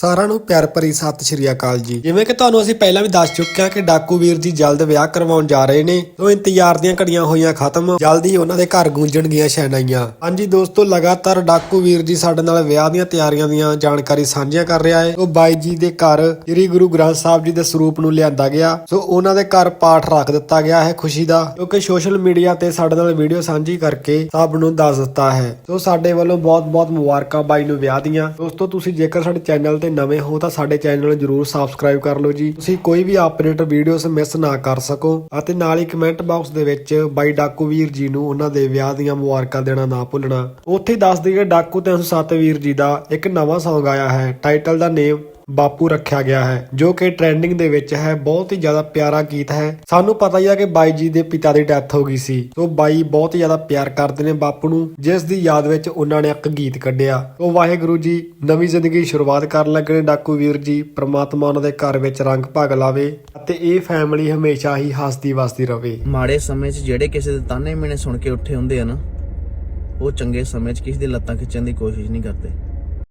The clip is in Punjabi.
ਸਾਰਿਆਂ ਨੂੰ ਪਿਆਰ ਭਰੀ ਸਤਿ ਸ਼੍ਰੀ ਅਕਾਲ ਜੀ। ਜਿਵੇਂ ਕਿ ਤੁਹਾਨੂੰ ਅਸੀਂ ਪਹਿਲਾਂ ਵੀ ਦੱਸ ਚੁੱਕੇ ਹਾਂ ਕਿ ਡਾਕੂ ਵੀਰ ਜੀ ਜਲਦ ਵਿਆਹ ਕਰਵਾਉਣ ਜਾ ਰਹੇ ਨੇ। ਤੋਂ ਇੰਤਜ਼ਾਰ ਦੀਆਂ ਘੜੀਆਂ ਹੋਈਆਂ ਖਤਮ। ਜਲਦੀ ਉਹਨਾਂ ਦੇ ਘਰ ਗੂੰਜਣਗੀਆਂ ਸ਼ਹਿਨਾਈਆਂ ਹਾਂਜੀ ਦੋਸਤੋ, ਲਗਾਤਾਰ ਡਾਕੂ ਵੀਰ ਜੀ ਸਾਡੇ ਨਾਲ ਵਿਆਹ ਦੀਆਂ ਤਿਆਰੀਆਂ ਦੀਆਂ ਜਾਣਕਾਰੀ ਸਾਂਝੀਆਂ ਕਰ ਰਿਹਾ ਹੈ। ਉਹ ਬਾਈ ਜੀ ਦੇ ਘਰ ਸ੍ਰੀ ਗੁਰੂ ਗ੍ਰੰਥ ਸਾਹਿਬ ਜੀ ਦੇ ਸਰੂਪ ਨੂੰ ਲਿਆਂਦਾ ਗਿਆ। ਸੋ ਉਹਨਾਂ ਦੇ ਘਰ ਪਾਠ ਰੱਖ ਦਿੱਤਾ ਗਿਆ ਹੈ ਖੁਸ਼ੀ ਦਾ, ਕਿਉਂਕਿ ਸੋਸ਼ਲ ਮੀਡੀਆ ਤੇ ਸਾਡੇ ਨਾਲ ਵੀਡੀਓ ਸਾਂਝੀ ਕਰਕੇ ਸਭ ਨੂੰ ਦੱਸ ਦਿੱਤਾ ਹੈ। ਸੋ ਸਾਡੇ ਵੱਲੋਂ ਬਹੁਤ-ਬਹੁਤ ਮੁਬਾਰਕਾਂ ਬਾਈ ਨੂੰ ਵਿਆਹ ਦੀਆਂ। ਦੋਸਤੋ, ਤੁਸੀਂ ਜੇਕਰ ਸਾਡੇ ਚੈਨਲ ਤੇ ਨਵੇਂ ਹੋ ਤਾਂ ਸਾਡੇ ਚੈਨਲ ਨੂੰ ਜਰੂਰ ਸਬਸਕ੍ਰਾਈਬ ਕਰ ਲਓ ਜੀ। ਤੁਸੀਂ ਕੋਈ ਵੀ ਅਪਡੇਟ ਵੀਡੀਓਸ ਮਿਸ ਨਾ ਕਰ ਸਕੋ। ਅਤੇ ਨਾਲ ਹੀ ਕਮੈਂਟ ਬਾਕਸ ਦੇ ਵਿੱਚ ਬਾਈ ਡਾਕੂ ਵੀਰ ਜੀ ਨੂੰ ਉਹਨਾਂ ਦੇ ਵਿਆਹ ਦੀਆਂ ਮੁਬਾਰਕਾਂ ਦੇਣਾ ਨਾ ਭੁੱਲਣਾ। ਉੱਥੇ ਦੱਸ ਦਈਏ ਡਾਕੂ 307 ਵੀਰ ਜੀ ਦਾ ਇੱਕ ਨਵਾਂ Song ਆਇਆ ਹੈ। ਟਾਈਟਲ ਦਾ ਨੇਮ ਬਾਪੂ ਰੱਖਿਆ ਗਿਆ ਹੈ, ਜੋ ਕਿ ਟ੍ਰੈਂਡਿੰਗ ਦੇ ਵਿੱਚ ਹੈ, ਬਹੁਤ ਹੀ ਜ਼ਿਆਦਾ ਪਿਆਰਾ ਗੀਤ ਹੈ। ਸਾਨੂੰ ਪਤਾ ਹੀ ਆ ਕਿ ਬਾਈ ਜੀ ਦੇ ਪਿਤਾ ਦੀ ਡੈਥ ਹੋ ਗਈ ਸੀ। ਤੋਂ ਬਾਈ ਬਹੁਤ ਹੀ ਜ਼ਿਆਦਾ ਪਿਆਰ ਕਰਦੇ ਨੇ ਬਾਪੂ ਨੂੰ, ਜਿਸ ਦੀ ਯਾਦ ਵਿੱਚ ਉਹਨਾਂ ਨੇ ਇੱਕ ਗੀਤ ਕੱਢਿਆ। ਉਹ ਵਾਹਿਗੁਰੂ ਜੀ, ਨਵੀਂ ਜ਼ਿੰਦਗੀ ਸ਼ੁਰੂਆਤ ਕਰਨ ਲੱਗੇ ਨੇ ਡਾਕੂ ਵੀਰ ਜੀ, ਪ੍ਰਮਾਤਮਾ ਉਹਨਾਂ ਦੇ ਘਰ ਵਿੱਚ ਰੰਗ ਭਗ ਲਾਵੇ ਅਤੇ ਇਹ ਫੈਮਿਲੀ ਹਮੇਸ਼ਾ ਹੀ ਹੱਸਦੀ ਵਸਦੀ ਰਹੇ ਮਾੜੇ ਸਮੇਂ 'ਚ ਜਿਹੜੇ ਕਿਸੇ ਦੇ ਤਾਨੇ ਮਿਹਣੇ ਸੁਣ ਕੇ ਉੱਠੇ ਹੁੰਦੇ ਆ ਨਾ, ਉਹ ਚੰਗੇ ਸਮੇਂ 'ਚ ਕਿਸੇ ਦੀ ਲੱਤਾਂ ਖਿੱਚਣ ਦੀ ਕੋਸ਼ਿਸ਼ ਨਹੀਂ ਕਰਦੇ।